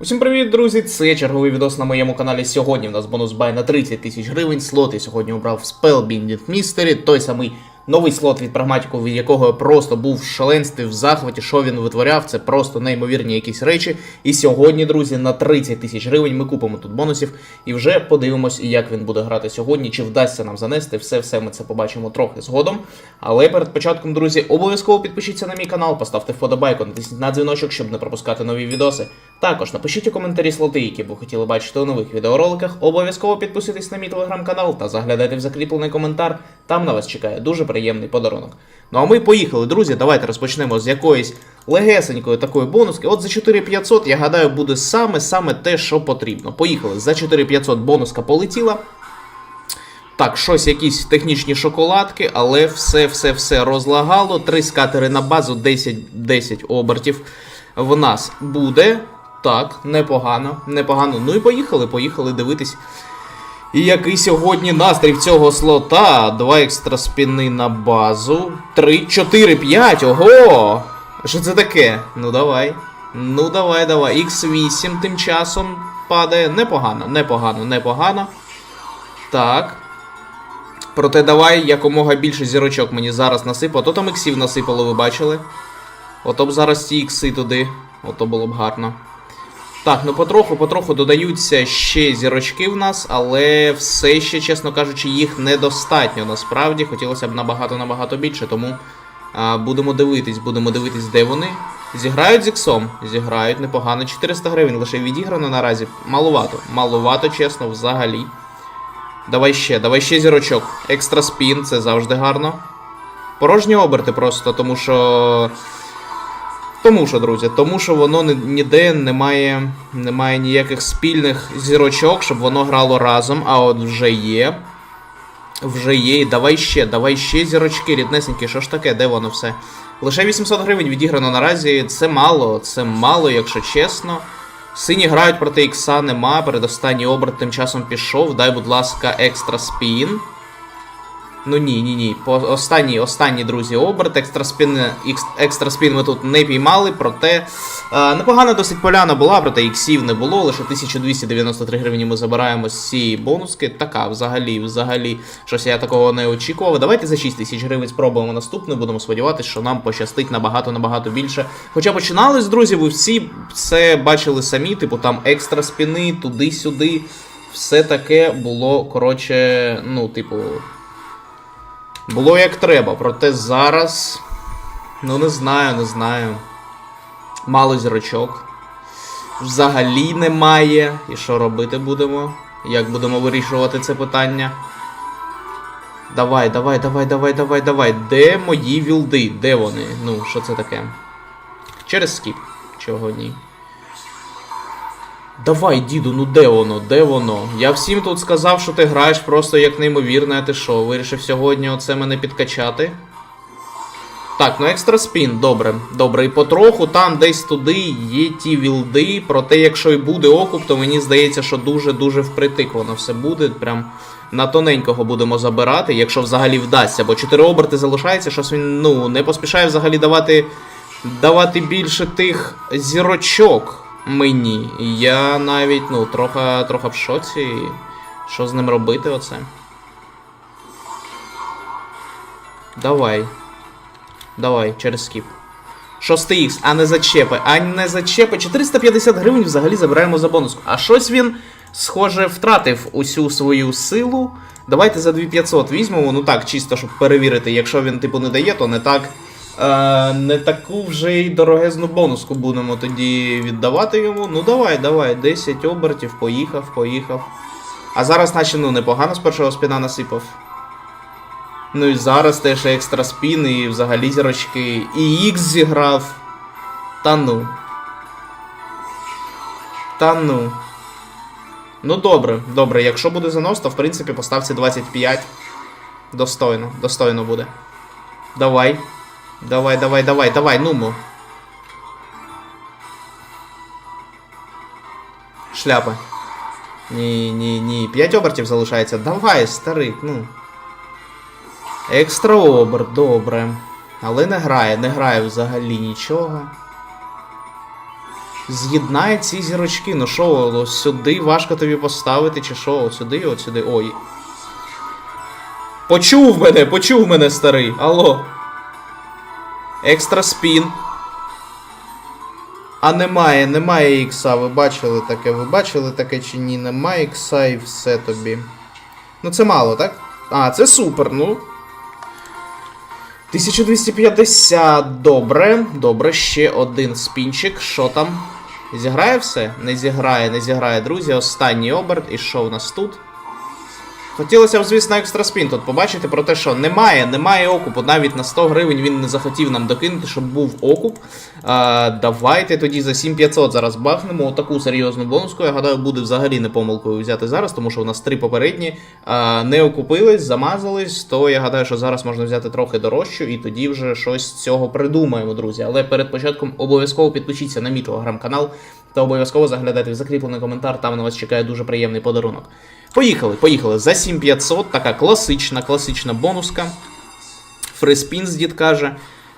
Усім привіт, друзі! Це черговий відос на моєму каналі. Сьогодні в нас бонус бай на 30 тисяч гривень. Слот я сьогодні обрав Spellbinding Mystery, той самий новий слот від прагматику, від якого я просто був в шаленстві, в захваті, що він витворяв. Це просто неймовірні якісь речі. І сьогодні, друзі, на 30 тисяч гривень ми купимо тут бонусів і вже подивимось, як він буде грати сьогодні, чи вдасться нам занести. Все, все ми це побачимо трохи згодом. Але перед початком, друзі, обов'язково підпишіться на мій канал, поставте вподобайку, натисніть на дзвіночок, щоб не пропускати нові відоси. Також напишіть у коментарі слоти, які б ви хотіли бачити у нових відеороликах. Обов'язково підписуйтесь на мій телеграм-канал та заглядайте в закріплений коментар. Там на вас чекає дуже приємний подарунок. Ну а ми поїхали, друзі. Давайте розпочнемо з якоїсь легесенької такої бонуски. От за 4500, я гадаю, буде саме-саме те, що потрібно. Поїхали. За 4500 бонуска полетіла. Так, щось якісь технічні шоколадки, але все-все-все розлагало. Три скатери на базу, 10, 10 обертів в нас буде. Так, непогано, непогано. Ну і поїхали, поїхали дивитись. І який сьогодні настрій в цього слота. Два екстра спіни на базу. 3, 4, 5. Ого! Що це таке? Ну давай. Ну давай, давай. X8 тим часом падає. Непогано, непогано, непогано. Так. Проте давай якомога більше зірочок мені зараз насипало. То там іксів насипало, ви бачили? Ото б зараз ці ікси туди. Ото було б гарно. Так, ну потроху, потроху додаються ще зірочки в нас, але все ще, чесно кажучи, їх недостатньо насправді. Хотілося б набагато-набагато більше, тому а, будемо дивитись, будемо дивитись, де вони. Зіграють з іксом? Зіграють непогано. 400 гривень лише відіграно наразі. Малувато. Малувато, чесно, взагалі. Давай ще, давай ще зірочок. Екстра спін, це завжди гарно. Порожні оберти просто, тому що. Тому що, друзі, тому що воно ні- ніде немає, немає ніяких спільних зірочок, щоб воно грало разом, а от вже є. Вже є. І давай ще, давай ще зірочки, ріднесенькі, що ж таке, де воно все? Лише 800 гривень відіграно наразі. Це мало, це мало, якщо чесно. Сині грають проти ікса, нема. Передостанній оберт тим часом пішов. Дай, будь ласка, екстра спін. Ну ні, ні, ні. По останній, останній, друзі, оберт. Екстра спін, ікс- екстра спін ми тут не піймали, проте е, непогана досить поляна була, проте іксів не було. Лише 1293 гривні ми забираємо з цієї бонуски. Така, взагалі, взагалі, щось я такого не очікував. Давайте за 6 тисяч гривень спробуємо наступне. Будемо сподіватися, що нам пощастить набагато-набагато більше. Хоча починались, друзі, ви всі це бачили самі, типу там екстра спіни, туди-сюди. Все таке було, коротше, ну, типу. Було як треба, проте зараз. Ну, не знаю, не знаю. Мало зірочок. Взагалі немає. І що робити будемо? Як будемо вирішувати це питання? Давай, давай, давай, давай, давай, давай. Де мої вілди? Де вони? Ну, що це таке? Через скіп. Чого ні? Давай, діду, ну де воно? Де воно? Я всім тут сказав, що ти граєш просто як неймовірно, а ти що, вирішив сьогодні оце мене підкачати? Так, ну екстра спін, добре, добре. І потроху там десь туди є ті вілди. Проте, якщо і буде окуп, то мені здається, що дуже-дуже впритик воно все буде. Прям на тоненького будемо забирати, якщо взагалі вдасться. Бо 4 оберти залишається, щось він ну, не поспішає взагалі давати, давати більше тих зірочок мені. Я навіть, ну, трохи, трохи в шоці. Що з ним робити оце? Давай. Давай, через скіп. Шостий ікс, а не зачепи, а не зачепи. 450 гривень взагалі забираємо за бонуску. А щось він, схоже, втратив усю свою силу. Давайте за 2500 візьмемо, ну так, чисто, щоб перевірити. Якщо він, типу, не дає, то не так. Не таку вже й дорогезну бонуску будемо тоді віддавати йому. Ну давай, давай, 10 обертів, поїхав, поїхав. А зараз, наче, ну, непогано з першого спіна насипав. Ну і зараз теж екстра спін, і взагалі зірочки. І Ікс зіграв. Та ну. Та ну. Ну добре, добре, якщо буде занос, то в принципі поставці 25. Достойно, достойно буде. Давай. Давай, давай, давай, давай, нумо. Шляпа. Ні, ні, ні. 5 обертів залишається. Давай, старик, ну. Екстра оберт, добре. Але не грає, не грає взагалі нічого. з'єднає ці зірочки. Ну що, сюди важко тобі поставити, чи що? От сюди, от сюди. Ой. Почув мене, почув мене, старий. Алло. Екстра спін. А немає, немає ікса. Ви бачили таке, ви бачили таке чи ні? Немає ікса і все тобі. Ну це мало, так? А, це супер, ну. 1250, добре. Добре, ще один спінчик. Що там? Зіграє все? Не зіграє, не зіграє, друзі. Останній оберт. І що в нас тут? Хотілося б, звісно, екстра спін тут побачити про те, що немає, немає окупу. Навіть на 100 гривень він не захотів нам докинути, щоб був окуп. А, давайте тоді за 7500 зараз бахнемо. Отаку серйозну бонуску. Я гадаю, буде взагалі не помилкою взяти зараз, тому що у нас три попередні а, не окупились, замазались. То я гадаю, що зараз можна взяти трохи дорожчу, і тоді вже щось з цього придумаємо, друзі. Але перед початком обов'язково підпишіться на мій телеграм-канал та обов'язково заглядайте в закріплений коментар, там на вас чекає дуже приємний подарунок. Поїхали, поїхали. За 7500, така класична, класична бонуска. Фриспін з дід каже.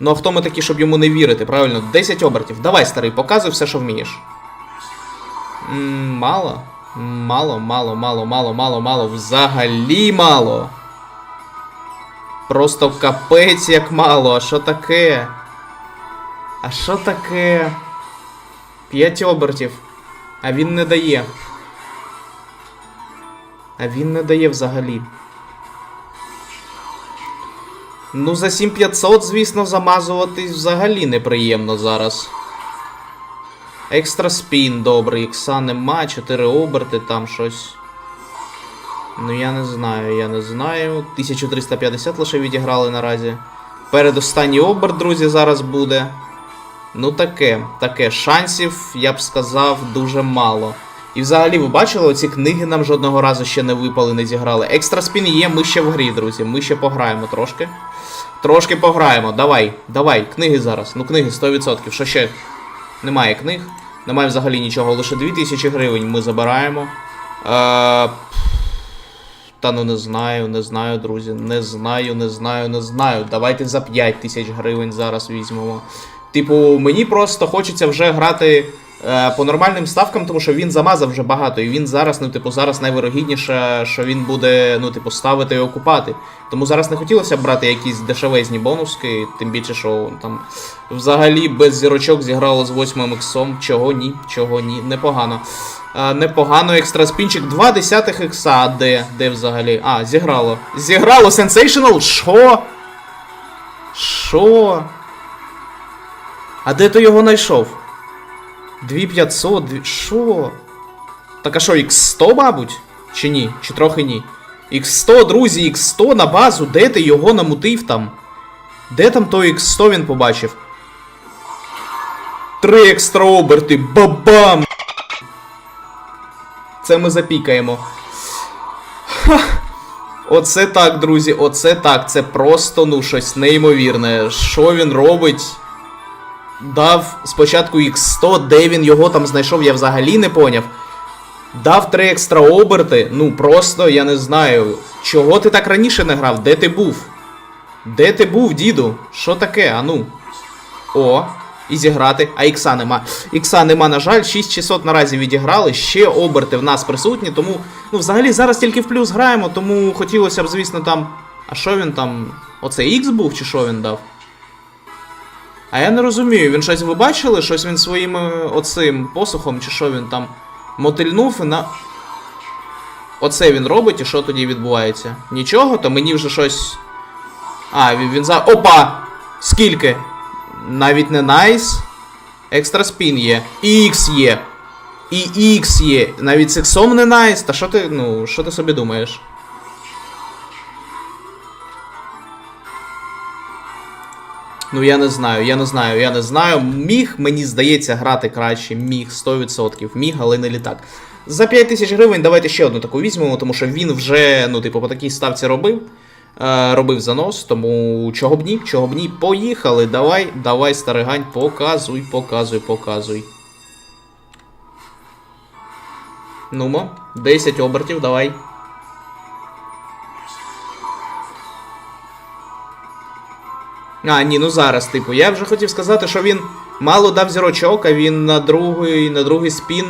Ну а хто ми такі, щоб йому не вірити, правильно? 10 обертів. Давай, старий, показуй все, що вмієш. Мало. Мало, мало, мало, мало, мало, мало. Взагалі мало. Просто капець як мало. А що таке? А що таке? 5 обертів. А він не дає. А він не дає взагалі. Ну, за 7500, звісно, замазуватись взагалі неприємно зараз. Екстра спін добрий, ікса нема, 4 оберти, там щось. Ну я не знаю, я не знаю. 1350 лише відіграли наразі. Передостанній оберт, друзі, зараз буде. Ну таке, таке. Шансів, я б сказав, дуже мало. І взагалі, ви бачили, оці книги нам жодного разу ще не випали, не зіграли. Екстра спін є, ми ще в грі, друзі. Ми ще пограємо трошки. Трошки пограємо. Давай, давай, книги зараз. Ну, книги 100%. Що ще? Немає книг. Немає взагалі нічого. Лише 2000 гривень ми забираємо. Е... Та ну не знаю, не знаю, друзі. Не знаю, не знаю, не знаю. Давайте за 5 тисяч гривень зараз візьмемо. Типу, мені просто хочеться вже грати по нормальним ставкам, тому що він замазав вже багато, і він зараз, ну, типу, зараз найвирогідніше, що він буде, ну, типу, ставити і окупати. Тому зараз не хотілося б брати якісь дешевезні бонуски, тим більше, що там взагалі без зірочок зіграло з 8 іксом. Чого ні, чого ні, непогано. А, непогано, екстраспінчик, 2 десятих ікса, а де? Де взагалі? А, зіграло. Зіграло Sensational? Що? Що? А де ти його знайшов? 2500, дві- що? Так а що, X100, мабуть? Чи ні? Чи трохи ні? X100, друзі, X100 на базу, де ти його намутив там? Де там той X100 він побачив? Три екстра оберти, бабам! Це ми запікаємо. Ха. Оце так, друзі, оце так. Це просто, ну, щось неймовірне. Що він робить? Дав спочатку X100, де він його там знайшов, я взагалі не поняв. Дав три екстра оберти. Ну просто я не знаю. Чого ти так раніше не грав? Де ти був? Де ти був, діду? Що таке? Ану. О, і зіграти. А ікса нема. Ікса нема, на жаль, 6600 наразі відіграли. Ще оберти в нас присутні, тому. Ну, взагалі, зараз тільки в плюс граємо, тому хотілося б, звісно, там. А що він там? Оце X був, чи що він дав? А я не розумію, він щось ви бачили? Щось він своїм е, оцим посухом, чи що він там мотильнув і на. Оце він робить, і що тоді відбувається? Нічого, то мені вже щось. А, він, за. Опа! Скільки? Навіть не найс. Екстра спін є. І X є. І X є. Навіть з іксом не найс. Та що ти, ну, що ти собі думаєш? Ну я не знаю, я не знаю, я не знаю. Міг, мені здається, грати краще. Міг 100%. Міг, але не літак. За 5 тисяч гривень давайте ще одну таку візьмемо, тому що він вже, ну, типу, по такій ставці робив. Е, робив занос, тому чого б ні, чого б ні. Поїхали. Давай, давай, старигань, показуй, показуй, показуй. Нумо, 10 обертів, давай. А, ні, ну зараз, типу, я вже хотів сказати, що він Мало дав зірочок, а він на другий, на другий спін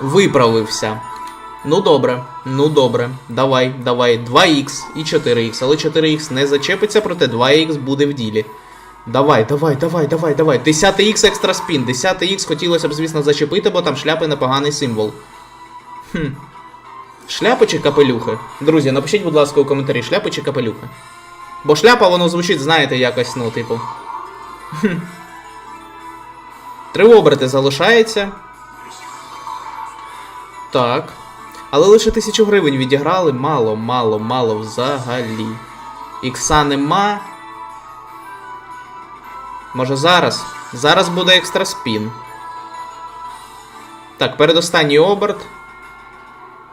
виправився. Ну добре, ну добре. Давай, давай. 2х і 4х. Але 4х не зачепиться, проте 2х буде в ділі. Давай, давай, давай, давай, давай. 10х екстра спін. 10х хотілося б, звісно, зачепити, бо там шляпи непоганий символ. Хм. Шляпи чи капелюхи? Друзі, напишіть, будь ласка, у коментарі, шляпи чи капелюхи. Бо шляпа, воно звучить, знаєте, якось, ну, типу. Три оберти залишається. Так. Але лише тисячу гривень відіграли. Мало, мало, мало взагалі. Ікса нема. Може зараз? Зараз буде екстра спін. Так, передостанній оберт.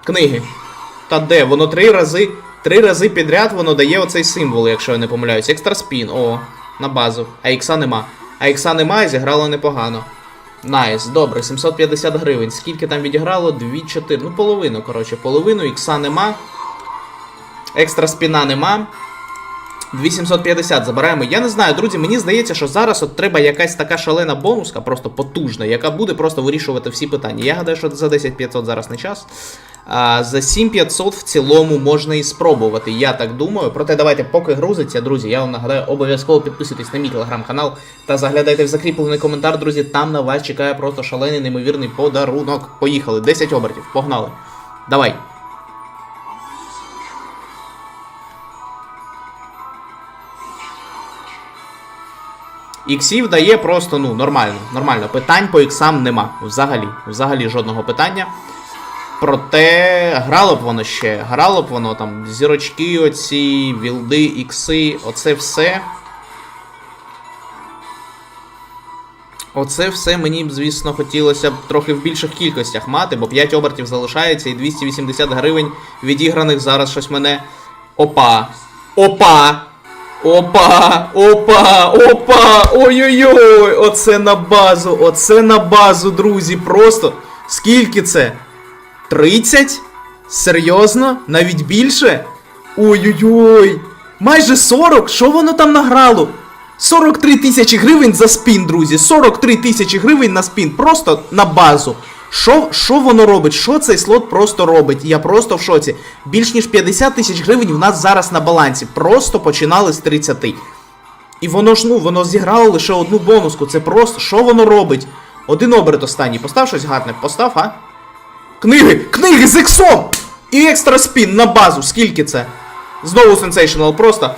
Книги. Та де? Воно три рази. Три рази підряд воно дає оцей символ, якщо я не помиляюсь. Екстра спін. О, на базу. А ікса нема. А ікса нема і зіграло непогано. Найс, добре, 750 гривень. Скільки там відіграло? 2-4. Ну, половину, коротше, половину, ікса нема. Екстра спіна нема. 2750 забираємо. Я не знаю, друзі, мені здається, що зараз от треба якась така шалена бонуска, просто потужна, яка буде просто вирішувати всі питання. Я гадаю, що за 10500 зараз не час. За 7500 в цілому можна і спробувати, я так думаю. Проте давайте, поки грузиться, друзі, я вам нагадаю, обов'язково підписуйтесь на мій телеграм-канал та заглядайте в закріплений коментар, друзі. Там на вас чекає просто шалений, неймовірний подарунок. Поїхали, 10 обертів, погнали. Давай. Іксів дає просто, ну, нормально, нормально. Питань по іксам нема. Взагалі, взагалі жодного питання. Проте грало б воно ще, грало б воно там зірочки, оці, вілди, ікси, оце все. Оце все мені б, звісно, хотілося б трохи в більших кількостях мати, бо 5 обертів залишається і 280 гривень відіграних зараз щось мене. Опа! Опа! Опа! Опа! Опа! Ой-ой-ой! Оце на базу! Оце на базу, друзі! Просто! Скільки це? 30? Серйозно? Навіть більше? Ой-ой-ой! Майже 40? Що воно там награло? 43 тисячі гривень за спін, друзі. 43 тисячі гривень на спін. Просто на базу. Що, воно робить? Що цей слот просто робить? Я просто в шоці. Більш ніж 50 тисяч гривень в нас зараз на балансі. Просто починали з 30. І воно ж, ну, воно зіграло лише одну бонуску. Це просто, що воно робить? Один оберт останній. Постав щось гарне. Постав, а? Книги! Книги з іксом! І екстра спін на базу. Скільки це? Знову сенсейшнл, просто.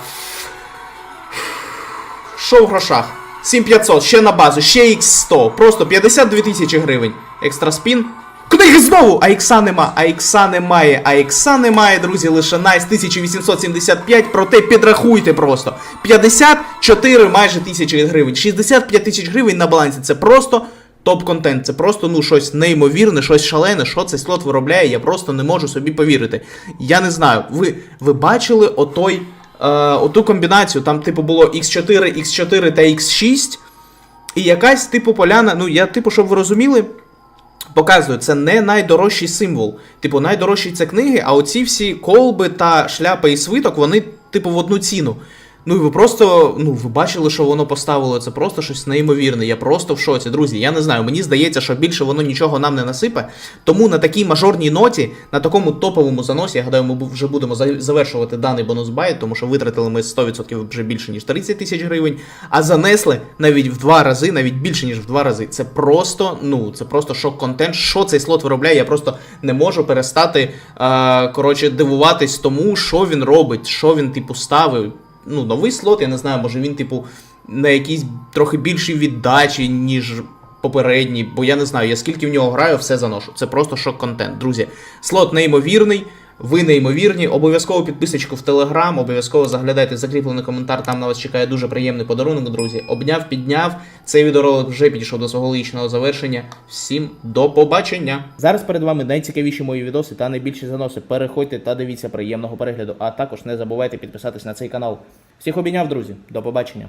Що в грошах? 7500, ще на базу, ще X100. Просто 52 тисячі гривень. Екстра спін. Книги знову! А ікса нема, а ікса немає, а ікса немає, друзі, лише найс 1875, проте підрахуйте просто. 54 майже тисячі гривень, 65 тисяч гривень на балансі. Це просто топ-контент. Це просто ну щось неймовірне, щось шалене, що цей слот виробляє, я просто не можу собі повірити. Я не знаю, ви, ви бачили отой, е, оту комбінацію, там, типу, було X4, X4 та X6. І якась, типу, поляна, ну я, типу, щоб ви розуміли. Показую, це не найдорожчий символ. Типу, найдорожчі це книги, а оці всі колби та шляпа і свиток, вони, типу, в одну ціну. Ну і ви просто, ну, ви бачили, що воно поставило. Це просто щось неймовірне. Я просто в шоці. Друзі, я не знаю, мені здається, що більше воно нічого нам не насипе. Тому на такій мажорній ноті, на такому топовому заносі, я гадаю, ми вже будемо завершувати даний бонус байт, тому що витратили ми 100% вже більше, ніж 30 тисяч гривень, а занесли навіть в два рази, навіть більше, ніж в два рази. Це просто, ну, це просто шок-контент. Що цей слот виробляє? Я просто не можу перестати, е, коротше, дивуватись тому, що він робить, що він, типу, ставив ну, новий слот, я не знаю, може він, типу, на якійсь трохи більшій віддачі, ніж попередній, бо я не знаю, я скільки в нього граю, все заношу. Це просто шок-контент. Друзі, слот неймовірний. Ви неймовірні, обов'язково підписочку в Телеграм, обов'язково заглядайте закріплений коментар, там на вас чекає дуже приємний подарунок, друзі. Обняв, підняв. Цей відеоролик вже підійшов до свого логічного завершення. Всім до побачення! Зараз перед вами найцікавіші мої відоси та найбільші заноси. Переходьте та дивіться приємного перегляду, а також не забувайте підписатись на цей канал. Всіх обійняв, друзі, до побачення!